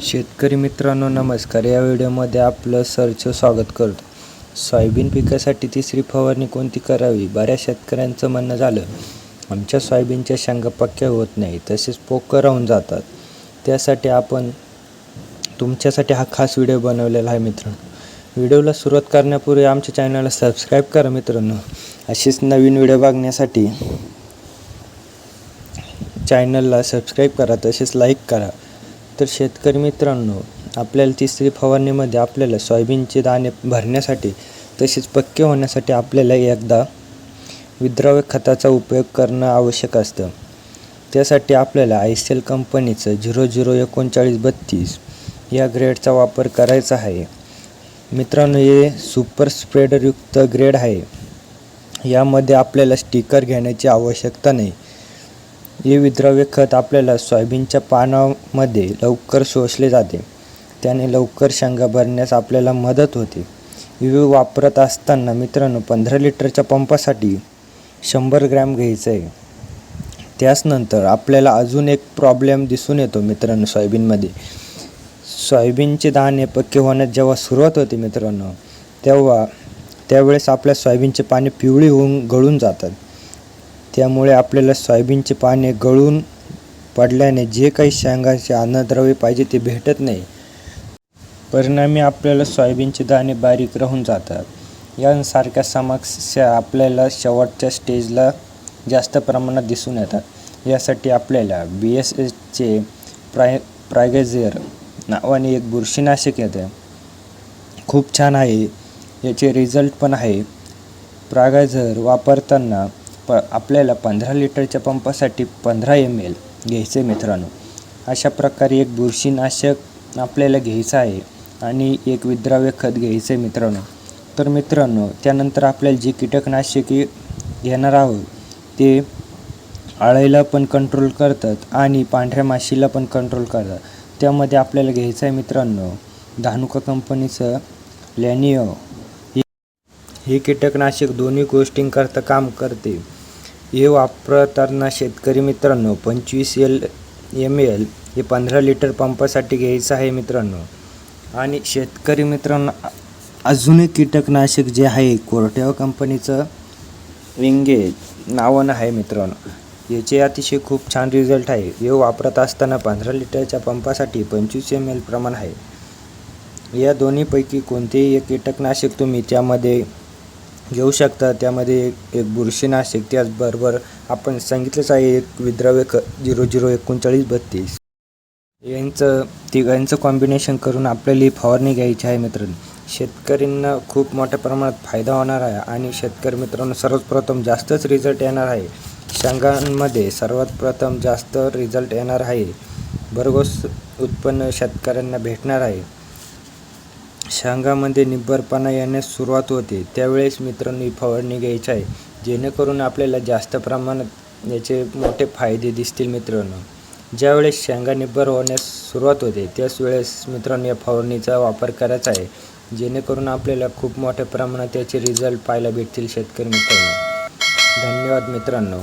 शेतकरी मित्रांनो नमस्कार. या व्हिडिओमध्ये आपलं सरचं स्वागत करतो. सोयाबीन पिकासाठी तिसरी फवारणी कोणती करावी? बऱ्याच शेतकऱ्यांचं म्हणणं झालं आमच्या सोयाबीनच्या शेंगा पक्क्या होत नाही तसेच पोकं राहून जातात. त्यासाठी आपण तुमच्यासाठी हा खास व्हिडिओ बनवलेला आहे मित्रांनो. व्हिडिओला सुरुवात करण्यापूर्वी आमच्या चॅनलला सबस्क्राईब करा मित्रांनो. अशीच नवीन व्हिडिओ बघण्यासाठी चॅनलला सबस्क्राईब करा तसेच लाईक करा. तर शेतकरी मित्रांनो आपल्याला तिसरी फवारणीमध्ये आपल्याला सोयाबीनचे दाणे भरण्यासाठी तसेच पक्के होण्यासाठी आपल्याला एकदा विद्राव्य खताचा उपयोग करणं आवश्यक असतं. त्यासाठी आपल्याला आय सी एल कंपनीचं झिरो झिरो एकोणचाळीस बत्तीस या ग्रेडचा वापर करायचा आहे. मित्रांनो हे सुपर स्प्रेडरयुक्त ग्रेड आहे. यामध्ये आपल्याला स्टिकर घेण्याची आवश्यकता नाही. हे विद्राव्य खत आपल्याला सोयाबीनच्या पानामध्ये लवकर शोषले जाते. त्याने लवकर शेंगा भरण्यास आपल्याला मदत होते. वि वापरत असताना मित्रांनो पंधरा लिटरच्या पंपासाठी शंभर ग्रॅम घ्यायचं आहे. त्याचनंतर आपल्याला अजून एक प्रॉब्लेम दिसून येतो मित्रांनो सोयाबीनमध्ये. सोयाबीनचे दाणे पक्के होण्यास जेव्हा सुरुवात होते मित्रांनो तेव्हा त्यावेळेस आपल्या सोयाबीनचे पाने पिवळी होऊन गळून जातात. त्यामुळे आपल्याला सोयाबीनचे पाने गळून पडल्याने जे काही शेंगाचे अन्नद्रव्य पाहिजे ते भेटत नाही. परिणामी आपल्याला सोयाबीनचे दाणे बारीक राहून जातात. यांसारख्या समस्या आपल्याला शेवटच्या स्टेजला जास्त प्रमाणात दिसून येतात. यासाठी आपल्याला बी एस एसचे प्राय प्रायगेझेर नावाने एक बुरशीनाशक येते. खूप छान आहे. याचे रिझल्ट पण आहे. प्रागायझर वापरताना प आपल्याला पंधरा लिटरच्या पंपासाठी पंधरा एम एल घ्यायचं आहे मित्रांनो. अशा प्रकारे एक बुरशीनाशक आपल्याला घ्यायचं आहे आणि एक विद्राव्य खत घ्यायचं आहे मित्रांनो. तर मित्रांनो त्यानंतर आपल्याला जे कीटकनाशके घेणार आहोत ते आळीला पण कंट्रोल करतात आणि पांढऱ्या माशीला पण कंट्रोल करतात. त्यामध्ये आपल्याला घ्यायचं आहे मित्रांनो धानुका कंपनीचं लॅनिओ हे कीटकनाशक दोन्ही गोष्टींकरता काम करते. हे वापरताना शेतकरी मित्रांनो पंचवीस एल एम एल हे पंधरा लिटर पंपासाठी घ्यायचं आहे मित्रांनो. आणि शेतकरी मित्रांनो अजूनही कीटकनाशक जे आहे कोरटेवा कंपनीचं विंगे नावानं आहे मित्रांनो. याचे अतिशय खूप छान रिझल्ट आहे. हे वापरत असताना पंधरा लिटरच्या पंपासाठी पंचवीस एम एल प्रमाण आहे. या दोन्हीपैकी कोणतेही एक कीटकनाशक तुम्ही त्यामध्ये घेऊ शकता. त्यामध्ये एक एक बुरशीनाशक त्याचबरोबर आपण सांगितलंच आहे एक विद्राव्य ख झिरो झिरो एकोणचाळीस बत्तीस. यांचं तिघांचं कॉम्बिनेशन करून आपल्याला फवारणी घ्यायची आहे मित्रांनो. शेतकऱ्यांना खूप मोठ्या प्रमाणात फायदा होणार आहे आणि शेतकरी मित्रांनो सर्वात प्रथम जास्तच रिझल्ट येणार आहे. शेंगांमध्ये सर्वात प्रथम जास्त रिझल्ट येणार आहे. भरघोस उत्पन्न शेतकऱ्यांना भेटणार आहे. शेंगामध्ये निब्बरपणा येण्यास सुरुवात होते. त्यावेळेस मित्रांनी फवारणी घ्यायची आहे. जेणेकरून आपल्याला जास्त प्रमाणात याचे मोठे फायदे दिसतील मित्रांनो. ज्यावेळेस शेंगा निब्बर होण्यास सुरुवात होते त्याच वेळेस मित्रांनो या फवारणीचा वापर करायचा आहे. जेणेकरून आपल्याला खूप मोठ्या प्रमाणात याचे रिझल्ट पाहायला भेटतील शेतकरी मित्रांनो. धन्यवाद मित्रांनो.